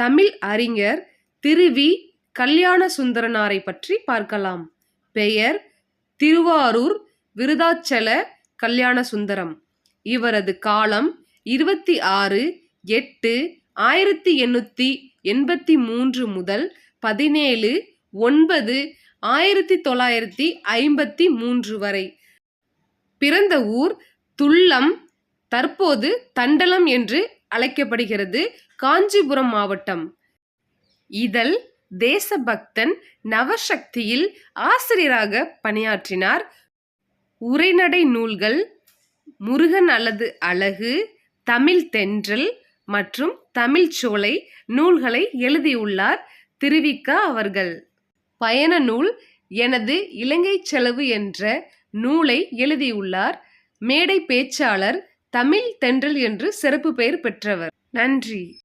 தமிழ் அறிஞர் திருவி கல்யாண சுந்தரனாரை பற்றி பார்க்கலாம். பெயர் திருவாரூர் விருதாச்சல கல்யாண சுந்தரம் இவரது காலம் இருபத்தி ஆறு எட்டு ஆயிரத்தி எண்ணூற்றி எண்பத்தி மூன்று முதல் பதினேழு ஒன்பது ஆயிரத்தி தொள்ளாயிரத்தி ஐம்பத்தி மூன்று வரை. பிறந்த ஊர் துல்லம் தற்போது தண்டலம் என்று அழைக்கப்படுகிறது காஞ்சிபுரம் மாவட்டம். இதழ் தேசபக்தன் நவசக்தியில் ஆசிரியராக பணியாற்றினார். உரைநடை நூல்கள் முருகன் அல்லது அழகு தமிழ் தென்றல் மற்றும் தமிழ் சோலை நூல்களை எழுதியுள்ளார் திருவிக்கா அவர்கள். பயண நூல் எனது இலங்கை செலவு என்ற நூலை எழுதியுள்ளார். மேடை பேச்சாளர் தமிழ் தென்றல் என்று சிறப்பு பெயர் பெற்றவர். நன்றி.